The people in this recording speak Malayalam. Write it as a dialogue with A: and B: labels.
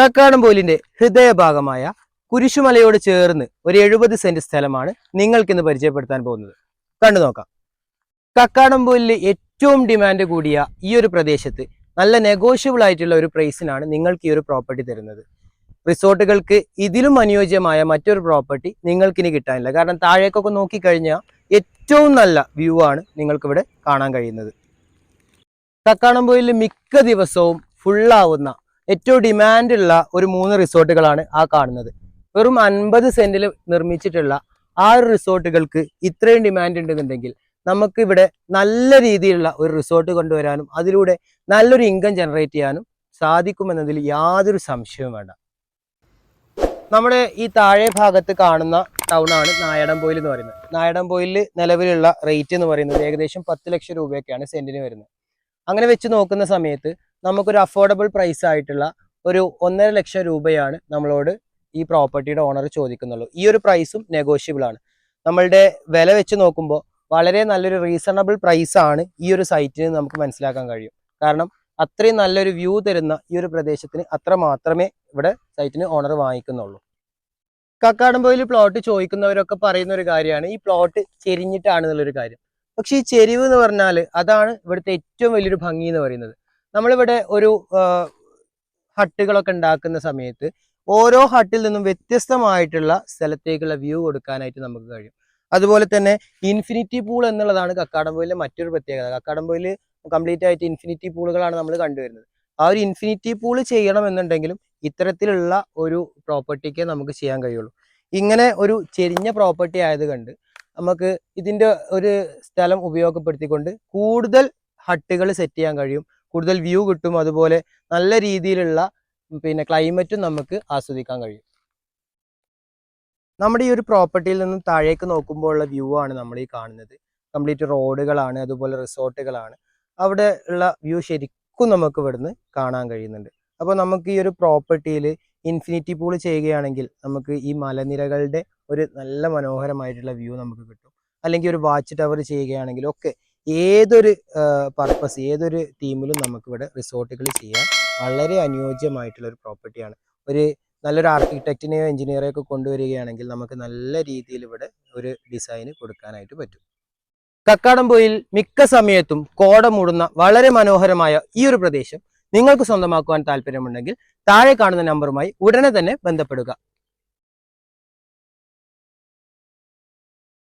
A: കക്കാടംപോലിന്റെ ഹൃദയഭാഗമായ കുരിശുമലയോട് ചേർന്ന് ഒരു എഴുപത് സെന്റ് സ്ഥലമാണ് നിങ്ങൾക്കിന്ന് പരിചയപ്പെടുത്താൻ പോകുന്നത്. കണ്ടു നോക്കാം. കക്കാടംപോലിൽ ഏറ്റവും ഡിമാൻഡ് കൂടിയ ഈ ഒരു പ്രദേശത്ത് നല്ല നെഗോഷ്യബിൾ ആയിട്ടുള്ള ഒരു പ്രൈസിനാണ് നിങ്ങൾക്ക് ഈ ഒരു പ്രോപ്പർട്ടി തരുന്നത്. റിസോർട്ടുകൾക്ക് ഇതിലും അനുയോജ്യമായ മറ്റൊരു പ്രോപ്പർട്ടി നിങ്ങൾക്കിനി കിട്ടാനില്ല. കാരണം താഴേക്കൊക്കെ നോക്കിക്കഴിഞ്ഞാൽ ഏറ്റവും നല്ല വ്യൂ ആണ് നിങ്ങൾക്കിവിടെ കാണാൻ കഴിയുന്നത്. കക്കാടംപോയിൽ മിക്ക ദിവസവും ഫുള്ളാവുന്ന ഏറ്റവും ഡിമാൻഡ് ഉള്ള ഒരു മൂന്ന് റിസോർട്ടുകളാണ് ആ കാണുന്നത്. വെറും അൻപത് സെന്റിൽ നിർമ്മിച്ചിട്ടുള്ള ആ ഒരു റിസോർട്ടുകൾക്ക് ഇത്രയും ഡിമാൻഡ് ഉണ്ടെന്നുണ്ടെങ്കിൽ നമുക്ക് ഇവിടെ നല്ല രീതിയിലുള്ള ഒരു റിസോർട്ട് കൊണ്ടുവരാനും അതിലൂടെ നല്ലൊരു ഇൻകം ജനറേറ്റ് ചെയ്യാനും സാധിക്കുമെന്നതിൽ യാതൊരു സംശയവും വേണ്ട. നമ്മുടെ ഈ താഴെ ഭാഗത്ത് കാണുന്ന ടൗൺ ആണ് നായടംപോയിൽ എന്ന് പറയുന്നത്. നായടംപോയിൽ നിലവിലുള്ള റേറ്റ് എന്ന് പറയുന്നത് ഏകദേശം പത്ത് ലക്ഷം രൂപയൊക്കെയാണ് സെന്റിന് വരുന്നത്. അങ്ങനെ വെച്ച് നോക്കുന്ന സമയത്ത് നമുക്കൊരു അഫോർഡബിൾ പ്രൈസ് ആയിട്ടുള്ള ഒരു ഒന്നര ലക്ഷം രൂപയാണ് നമ്മളോട് ഈ പ്രോപ്പർട്ടിയുടെ ഓണർ ചോദിക്കുന്നുള്ളൂ. ഈ ഒരു പ്രൈസും നെഗോഷ്യബിൾ ആണ്. നമ്മളുടെ വില വെച്ച് നോക്കുമ്പോൾ വളരെ നല്ലൊരു റീസണബിൾ പ്രൈസ് ആണ് ഈ ഒരു സൈറ്റിന് നമുക്ക് മനസ്സിലാക്കാൻ കഴിയും. കാരണം അത്രയും നല്ലൊരു വ്യൂ തരുന്ന ഈ ഒരു പ്രദേശത്തിന് അത്ര മാത്രമേ ഇവിടെ സൈറ്റിന് ഓണർ വാങ്ങിക്കുന്നുള്ളൂ. കക്കാടംപോയിൽ പ്ലോട്ട് ചോദിക്കുന്നവരൊക്കെ പറയുന്ന ഒരു കാര്യമാണ്. ഈ പ്ലോട്ട് ചെരിഞ്ഞിട്ടാണ് എന്നുള്ളൊരു കാര്യം. പക്ഷെ ഈ ചെരിവ് എന്ന് പറഞ്ഞാൽ അതാണ് ഇവിടുത്തെ ഏറ്റവും വലിയൊരു ഭംഗി എന്ന് പറയുന്നത്. നമ്മളിവിടെ ഒരു ഹട്ടുകളൊക്കെ ഉണ്ടാക്കുന്ന സമയത്ത് ഓരോ ഹട്ടിൽ നിന്നും വ്യത്യസ്തമായിട്ടുള്ള സ്ഥലത്തേക്കുള്ള വ്യൂ കൊടുക്കാനായിട്ട് നമുക്ക് കഴിയും. അതുപോലെ തന്നെ ഇൻഫിനിറ്റി പൂൾ എന്നുള്ളതാണ് കക്കാടംപോയിലെ മറ്റൊരു പ്രത്യേകത. കക്കാടംപോയിൽ കംപ്ലീറ്റ് ആയിട്ട് ഇൻഫിനിറ്റി പൂളുകളാണ് നമ്മൾ കണ്ടുവരുന്നത്. ആ ഒരു ഇൻഫിനിറ്റി പൂൾ ചെയ്യണം എന്നുണ്ടെങ്കിലും ഇത്തരത്തിലുള്ള ഒരു പ്രോപ്പർട്ടിക്ക് നമുക്ക് ചെയ്യാൻ കഴിയുള്ളൂ. ഇങ്ങനെ ഒരു ചെരിഞ്ഞ പ്രോപ്പർട്ടി ആയത് കണ്ട് നമുക്ക് ഇതിന്റെ ഒരു സ്ഥലം ഉപയോഗപ്പെടുത്തിക്കൊണ്ട് കൂടുതൽ ഹട്ടുകൾ സെറ്റ് ചെയ്യാൻ കഴിയും. കൂടുതൽ വ്യൂ കിട്ടും. അതുപോലെ നല്ല രീതിയിലുള്ള പിന്നെ ക്ലൈമറ്റും നമുക്ക് ആസ്വദിക്കാൻ കഴിയും. നമ്മുടെ ഈ ഒരു പ്രോപ്പർട്ടിയിൽ നിന്നും താഴേക്ക് നോക്കുമ്പോൾ ഉള്ള വ്യൂ ആണ് നമ്മൾ ഈ കാണുന്നത്. കംപ്ലീറ്റ് റോഡുകളാണ് അതുപോലെ റിസോർട്ടുകളാണ് അവിടെ ഉള്ള വ്യൂ ശരിക്കും നമുക്ക് ഇവിടുന്ന് കാണാൻ കഴിയുന്നുണ്ട്. അപ്പോൾ നമുക്ക് ഈ ഒരു പ്രോപ്പർട്ടിയിൽ ഇൻഫിനിറ്റി പൂൾ ചെയ്യുകയാണെങ്കിൽ നമുക്ക് ഈ മലനിരകളുടെ ഒരു നല്ല മനോഹരമായിട്ടുള്ള വ്യൂ നമുക്ക് കിട്ടും. അല്ലെങ്കിൽ ഒരു വാച്ച് ടവർ ചെയ്യുകയാണെങ്കിലും ഒക്കെ ഏതൊരു പർപ്പസ് ഏതൊരു തീമിലും നമുക്കിവിടെ റിസോർട്ടുകൾ ചെയ്യാൻ വളരെ അനുയോജ്യമായിട്ടുള്ള ഒരു പ്രോപ്പർട്ടിയാണ് ഒരു നല്ലൊരു ആർക്കിടെക്റ്റിനെയോ എഞ്ചിനീയറെയോ ഒക്കെ കൊണ്ടുവരികയാണെങ്കിൽ നമുക്ക് നല്ല രീതിയിൽ ഇവിടെ ഒരു ഡിസൈന് കൊടുക്കാനായിട്ട് പറ്റും. കക്കാടംപോയിൽ മിക്ക സമയത്തും കോട മൂടുന്ന വളരെ മനോഹരമായ ഈ ഒരു പ്രദേശം നിങ്ങൾക്ക് സ്വന്തമാക്കുവാൻ താല്പര്യമുണ്ടെങ്കിൽ താഴെ കാണുന്ന നമ്പറുമായി ഉടനെ തന്നെ ബന്ധപ്പെടുക.